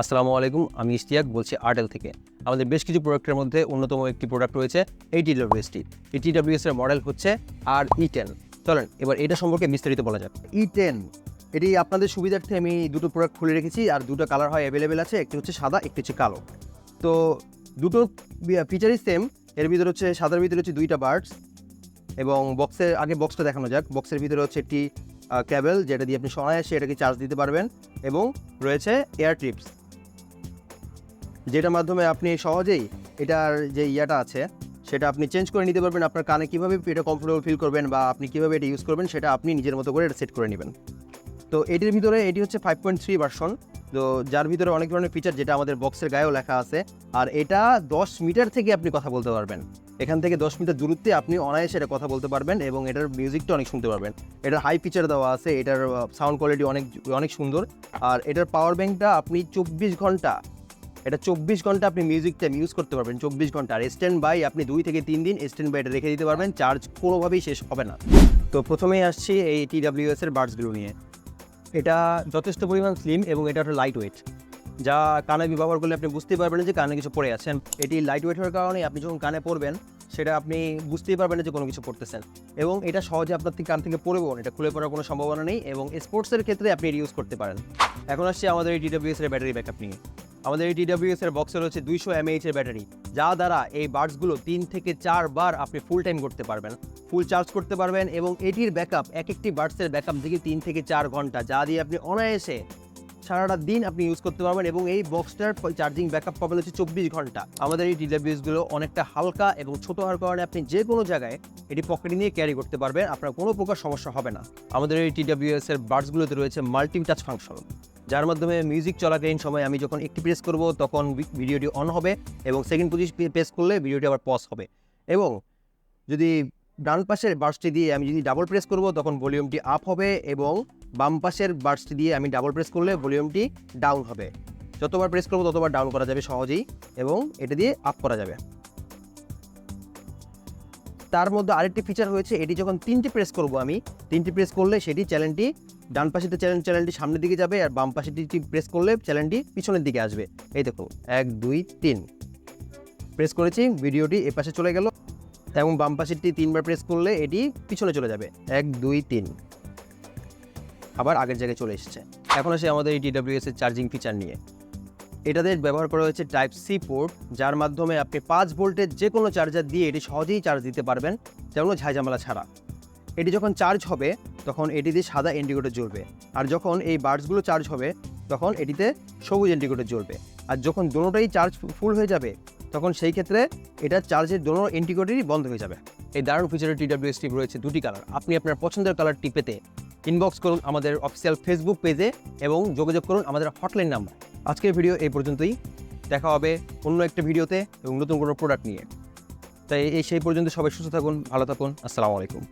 আসসালামু আলাইকুম, আমি ইশতিয়াক বলছি আর্টেল থেকে। আমাদের বেশ কিছু প্রোডাক্টের মধ্যে অন্যতম একটি প্রোডাক্ট রয়েছে এই টিডব্লিউএসটি এই টিডব্লিউএস এর মডেল হচ্ছে আর ই টেন চলেন, এবার এটা সম্পর্কে বিস্তারিত বলা যাক। ই টেন এটি আপনাদের সুবিধার্থে আমি দুটো প্রোডাক্ট খুলে রেখেছি, আর দুটো কালার হয় অ্যাভেলেবেল আছে, একটি হচ্ছে সাদা, একটি হচ্ছে কালো। তো দুটো ফিচারই সেম এর ভিতরে হচ্ছে, সাদার ভিতরে হচ্ছে দুইটা বার্ডস এবং বক্সের আগে বক্সটা দেখানো যাক। বক্সের ভিতরে হচ্ছে একটি ক্যাবেল যেটা দিয়ে আপনি অনায়াসে এটাকে চার্জ দিতে পারবেন, এবং রয়েছে এয়ার ট্রিপস যেটার মাধ্যমে আপনি সহজেই এটার যে ইয়াটা আছে, সেটা আপনি চেঞ্জ করে নিতে পারবেন, আপনার কানে কীভাবে এটা কমফোর্টেবল ফিল করবেন বা আপনি কীভাবে এটা ইউজ করবেন, সেটা আপনি নিজের মতো করে এটা সেট করে নেবেন। তো এটির ভিতরে, এটি হচ্ছে ফাইভ পয়েন্ট থ্রি ভার্সন তো যার ভিতরে অনেক ধরনের ফিচার যেটা আমাদের বক্সের গায়েও লেখা আছে, আর এটা দশ মিটার থেকে আপনি কথা বলতে পারবেন। এখান থেকে দশ মিটার দূরত্বে আপনি অনায়াসে এটা কথা বলতে পারবেন এবং এটার মিউজিকটা অনেক শুনতে পারবেন। এটার হাই ফিচার দেওয়া আছে, এটার সাউন্ড কোয়ালিটি অনেক অনেক সুন্দর, আর এটার পাওয়ার ব্যাংকটা আপনি চব্বিশ ঘণ্টা এটা চব্বিশ ঘণ্টা আপনি মিউজিকটা ইউজ করতে পারবেন চব্বিশ ঘণ্টা। আর স্ট্যান্ড বাই আপনি দুই থেকে তিন দিন স্ট্যান্ড বাই এটা রেখে দিতে পারবেন চার্জ কোনোভাবেই শেষ হবে না। তো প্রথমেই আসছি এই টিডাব্লিউএস এর বার্ডসগুলো নিয়ে। এটা যথেষ্ট পরিমাণ স্লিম এবং এটা একটা লাইট ওয়েট যা কানে ব্যবহার করলে আপনি বুঝতেই পারবেন যে কানে কিছু পড়ে আছেন এটি লাইট ওয়েট হওয়ার কারণে আপনি যখন কানে পড়বেন সেটা আপনি বুঝতেই পারবেন যে কোনো কিছু পড়তেছেন। এবং এটা সহজে আপনার থেকে কান থেকে পড়বেও না, এটা খুলে পড়ার কোনো সম্ভাবনা নেই এবং স্পোর্টসের ক্ষেত্রে আপনি এটি ইউজ করতে পারেন। এখন আসছে আমাদের এই টিডাব্লিউএস এর ব্যাটারি ব্যাকআপ নিয়ে। আমাদের এই টিডাব্লিউএস এর বক্সে রয়েছে দুইশো এমএইচ এর ব্যাটারি যা দ্বারা এই বার্ডসগুলো তিন থেকে চারবার আপনি ফুল টাইম করতে পারবেন। ফুল চার্জ করতে পারবেন এবং এটির ব্যাকআপ এক একটি বার্ডসের ব্যাকআপ থেকে তিন থেকে চার ঘণ্টা, যা দিয়ে আপনি অনায়াসে সারাটা দিন আপনি ইউজ করতে পারবেন এবং এই বক্সটার চার্জিং ব্যাকআপ পাবেন হচ্ছে চব্বিশ ঘণ্টা। আমাদের এই টিডাব্লিউএসগুলো অনেকটা হালকা এবং ছোট হওয়ার কারণে আপনি যে কোনো জায়গায় এটি পকেটে নিয়ে ক্যারি করতে পারবেন, আপনার কোনো প্রকার সমস্যা হবে না। আমাদের এই টিডাব্লিউএস এর বার্ডসগুলোতে রয়েছে মাল্টি টাচ ফাংশন যার মাধ্যমে মিউজিক চলাকালীন সময় আমি যখন একটি প্রেস করব, তখন ভিডিওটি অন হবে এবং সেকেন্ড পজিশন প্রেস করলে ভিডিওটি আবার পজ হবে। এবং যদি ডান পাশের বার্সটি দিয়ে আমি যদি ডাবল প্রেস করব, তখন ভলিউমটি আপ হবে এবং বাম পাশের বার্সটি দিয়ে আমি ডাবল প্রেস করলে ভলিউমটি ডাউন হবে। যতবার প্রেস করব, ততবার ডাউন করা যাবে সহজেই এবং এটা দিয়ে আপ করা যাবে। তার মধ্যে আরেকটি ফিচার হয়েছে এটি যখন তিনটি প্রেস করব আমি, তিনটি প্রেস করলে সেটি চ্যানেলটি ডান পাশেতে চ্যানেল চ্যানেলটি সামনের দিকে যাবে আর বাম পাশেটি প্রেস করলে চ্যানেলটি পিছনের দিকে আসবে। এই দেখো এক, দুই, তিন। প্রেস করেছি, ভিডিওটি এ পাশে চলে গেল। এবং বাম পাশেরটি তিনবার প্রেস করলে এটি পিছনে চলে যাবে। এক, দুই, তিন। আবার আগের জায়গায় চলে এসেছে। এখন আসে আমাদের এই এর চার্জিং ফিচার নিয়ে। এটাতে ব্যবহার করা হয়েছে টাইপ সি পোর্ট যার মাধ্যমে আপনি পাঁচ ভোল্টের যে কোনো চার্জার দিয়ে এটি সহজেই চার্জ দিতে পারবেন, যেমন ঝাইঝামেলা ছাড়া। এটি যখন চার্জ হবে, তখন এটিতে সাদা ইন্ডিকেটর জ্বলবে। আর যখন এই বার্ডসগুলো চার্জ হবে, তখন এটিতে সবুজ ইন্ডিকেটর জ্বলবে। আর যখন দোনোটাই চার্জ ফুল হয়ে যাবে, তখন সেই ক্ষেত্রে এটা চার্জের দোনো ইন্ডিকেটরই বন্ধ হয়ে যাবে। এই দারুণ ফিচারের টিডাব্লিউএস টিপ রয়েছে দুটি কালার আপনি আপনার পছন্দের কালারটি পেতে ইনবক্স করুন আমাদের অফিসিয়াল ফেসবুক পেজে এবং যোগাযোগ করুন আমাদের হটলাইন নাম্বার আজকের ভিডিও এই পর্যন্তই। দেখা হবে অন্য একটা ভিডিওতে এবং নতুন কোনো প্রোডাক্ট নিয়ে। তাই এই সেই পর্যন্ত সবাই সুস্থ থাকুন, ভালো থাকুন। আসসালামু আলাইকুম।